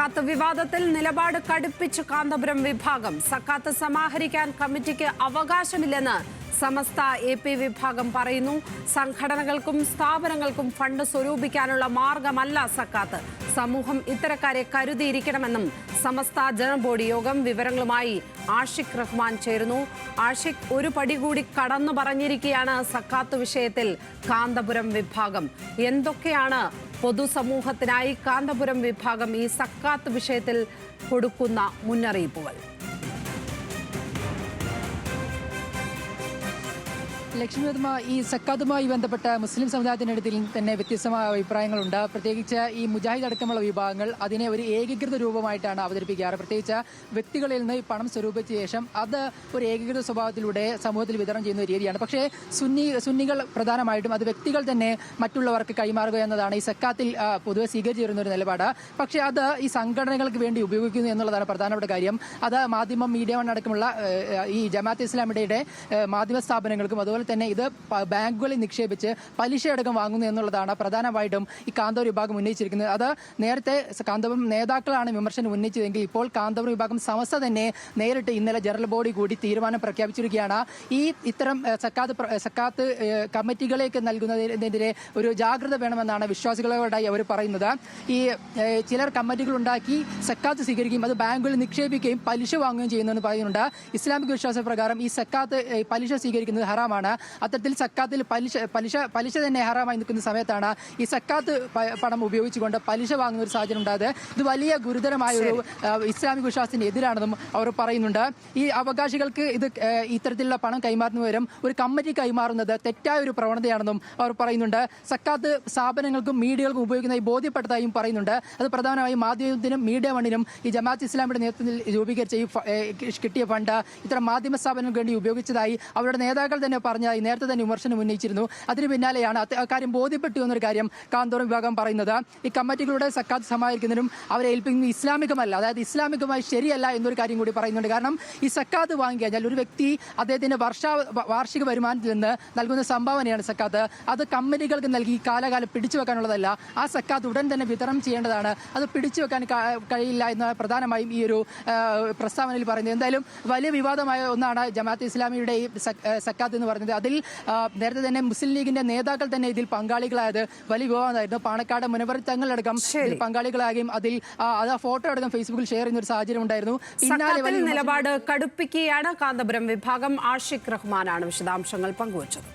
സക്കാത്ത് വിവാദത്തിൽ നിലപാട് കടുപ്പിച്ച് കാന്തപുരം വിഭാഗം. സക്കാത്ത് സമാഹരിക്കാൻ കമ്മിറ്റിക്ക് അവകാശമില്ലെന്ന് സമസ്ത എ പി വിഭാഗം പറയുന്നു സംഘടനകൾക്കും സ്ഥാപനങ്ങൾക്കും ഫണ്ട് സ്വരൂപിക്കാനുള്ള മാർഗമല്ല സക്കാത്ത്. സമൂഹം ഇത്തരക്കാരെ കരുതിയിരിക്കണമെന്നും സമസ്ത ജനറൽ ബോഡി യോഗം വിവരങ്ങളുമായി ആഷിഖ് റഹ്മാൻ ചേരുന്നു. ആഷിഖ് ഒരു പടി കൂടി കടന്നു പറഞ്ഞിരിക്കുകയാണ് സക്കാത്ത് വിഷയത്തിൽ കാന്തപുരം വിഭാഗം. എന്തൊക്കെയാണ് പൊതുസമൂഹത്തിനായി കാന്തപുരം വിഭാഗം ഈ സക്കാത്ത് വിഷയത്തിൽ കൊടുക്കുന്ന മുന്നറിയിപ്പുകൾ? ലക്ഷ്മിപത്മ ഈ സക്കാത്തുമായി ബന്ധപ്പെട്ട മുസ്ലിം സമുദായത്തിനടുത്തിൽ തന്നെ വ്യത്യസ്തമായ അഭിപ്രായങ്ങളുണ്ട്. പ്രത്യേകിച്ച് ഈ മുജാഹിദ് അടക്കമുള്ള വിഭാഗങ്ങൾ അതിനെ ഒരു ഏകീകൃത രൂപമായിട്ടാണ് അവതരിപ്പിക്കാറ്. പ്രത്യേകിച്ച് വ്യക്തികളിൽ നിന്ന് ഈ പണം സ്വരൂപിച്ച ശേഷം അത് ഒരു ഏകീകൃത സ്വഭാവത്തിലൂടെ സമൂഹത്തിൽ വിതരണം ചെയ്യുന്ന രീതിയാണ്. പക്ഷേ സുന്നി സുന്നികൾ പ്രധാനമായിട്ടും അത് വ്യക്തികൾ തന്നെ മറ്റുള്ളവർക്ക് കൈമാറുക എന്നതാണ് ഈ സക്കാത്തിൽ പൊതുവെ സ്വീകരിച്ചു വരുന്ന ഒരു നിലപാട്. പക്ഷേ അത് ഈ സംഘടനകൾക്ക് വേണ്ടി ഉപയോഗിക്കുന്നു എന്നുള്ളതാണ് പ്രധാനപ്പെട്ട കാര്യം. അത് മാധ്യമം മീഡിയ അടക്കമുള്ള ഈ ജമാഅത്ത് ഇസ്ലാമിയുടെ മാധ്യമ സ്ഥാപനങ്ങൾക്കും അതുപോലെ തന്നെ ഇത് ബാങ്കുകളിൽ നിക്ഷേപിച്ച് പലിശ പലിശയടക്കം വാങ്ങുന്നു എന്നുള്ളതാണ് പ്രധാനമായിട്ടും ഈ കാന്തവർ വിഭാഗം ഉന്നയിച്ചിരിക്കുന്നത്. അത് നേരത്തെ കാന്തപുരം നേതാക്കളാണ് വിമർശനം ഉന്നയിച്ചതെങ്കിൽ ഇപ്പോൾ കാന്തപുരം വിഭാഗം സമസ്ത തന്നെ നേരിട്ട് ഇന്നലെ ജനറൽ ബോഡി കൂടി തീരുമാനം പ്രഖ്യാപിച്ചിരിക്കുകയാണ്. ഈ ഇത്തരം സക്കാത്ത് സക്കാത്ത് കമ്മിറ്റികളേക്ക് നൽകുന്നതിനെതിരെ ഒരു ജാഗ്രത വേണമെന്നാണ് വിശ്വാസികളോടായി അവർ പറയുന്നത്. ഈ ചിലർ കമ്മിറ്റികൾ ഉണ്ടാക്കി സക്കാത്ത് സ്വീകരിക്കുകയും അത് ബാങ്കുകളിൽ നിക്ഷേപിക്കുകയും പലിശ വാങ്ങുകയും ചെയ്യുന്നു എന്ന് പറയുന്നുണ്ട്. ഇസ്ലാമിക വിശ്വാസ പ്രകാരം ഈ സക്കാത്ത് പലിശ സ്വീകരിക്കുന്നത് ഹറാമാണ്. അത്തരത്തിൽ സക്കാത്തിൽ പലിശ പലിശ പലിശ തന്നെ ഹറാമായി നിൽക്കുന്ന സമയത്താണ് ഈ സക്കാത്ത് പണം ഉപയോഗിച്ചുകൊണ്ട് പലിശ വാങ്ങുന്ന ഒരു സാഹചര്യം ഉണ്ടായത്. ഇത് വലിയ ഗുരുതരമായ ഒരു ഇസ്ലാമിക വിശ്വാസത്തിന് എതിരാണെന്നും അവർ പറയുന്നുണ്ട്. ഈ അവകാശികൾക്ക് ഇത് ഇത്തരത്തിലുള്ള പണം കൈമാറുന്നവരും ഒരു കമ്മിറ്റി കൈമാറുന്നത് തെറ്റായ ഒരു പ്രവണതയാണെന്നും അവർ പറയുന്നുണ്ട്. സക്കാത്ത് സ്ഥാപനങ്ങൾക്കും മീഡിയകൾക്കും ഉപയോഗിക്കുന്നതായി ബോധ്യപ്പെട്ടതായും പറയുന്നുണ്ട്. അത് പ്രധാനമായും മാധ്യമത്തിനും മീഡിയ വണ്ണിനും ഈ ജമാഅത്ത് ഇസ്ലാമിയുടെ നേതൃത്വത്തിൽ രൂപീകരിച്ച ഈ കിട്ടിയ ഫണ്ട് ഇത്തരം മാധ്യമ സ്ഥാപനങ്ങൾക്ക് വേണ്ടി ഉപയോഗിച്ചതായി അവരുടെ നേതാക്കൾ തന്നെ പറഞ്ഞതായി നേരത്തെ തന്നെ വിമർശനം ഉന്നയിച്ചിരുന്നു. അതിന് പിന്നാലെയാണ് അക്കാര്യം ബോധ്യപ്പെട്ടു എന്നൊരു കാര്യം കാന്തോറം വിഭാഗം പറയുന്നത്. ഈ കമ്മിറ്റികളുടെ സക്കാത്ത് സമാഹരിക്കുന്നതിനും അവരെ ഏൽപ്പിക്കുന്നത് ഇസ്ലാമികമല്ല. അതായത് ഇസ്ലാമികമായി ശരിയല്ല എന്നൊരു കാര്യം കൂടി പറയുന്നുണ്ട്. കാരണം ഈ സക്കാത്ത് വാങ്ങി കഴിഞ്ഞാൽ ഒരു വ്യക്തി അദ്ദേഹത്തിന്റെ വർഷ വാർഷിക വരുമാനത്തിൽ നിന്ന് നൽകുന്ന സംഭാവനയാണ് സക്കാത്ത്. അത് കമ്പനികൾക്ക് നൽകി കാലകാലം പിടിച്ചു വെക്കാനുള്ളതല്ല. ആ സക്കാത്ത് ഉടൻ തന്നെ വിതരണം ചെയ്യേണ്ടതാണ്. അത് പിടിച്ചു വെക്കാൻ കഴിയില്ല എന്ന് പ്രധാനമായും ഈ ഒരു പ്രസ്താവനയിൽ പറയുന്നത് എന്തായാലും വലിയ വിവാദമായ ഒന്നാണ് ജമാഅത്ത് ഇസ്ലാമിയുടെ സക്കാത്ത് എന്ന് പറയുന്നത്. അതിൽ നേരത്തെ തന്നെ മുസ്ലിം ലീഗിന്റെ നേതാക്കൾ തന്നെ ഇതിൽ പങ്കാളികളായത് വലിയ വിവാദമായിരുന്നു പാണക്കാട് മുനവർ തങ്ങളടക്കം ഇതിൽ പങ്കാളികളാകുകയും അതിൽ ആ, അത് ആ ഫോട്ടോ അടക്കം ഫേസ്ബുക്കിൽ ഷെയർ ചെയ്യുന്ന ഒരു സാഹചര്യം ഉണ്ടായിരുന്നു. നിലപാട് കടുപ്പിക്കുകയാണ് കാന്തപുരം വിഭാഗം ആഷിഖ് റഹ്മാനാണ് വിശദാംശങ്ങൾ പങ്കുവച്ചത്.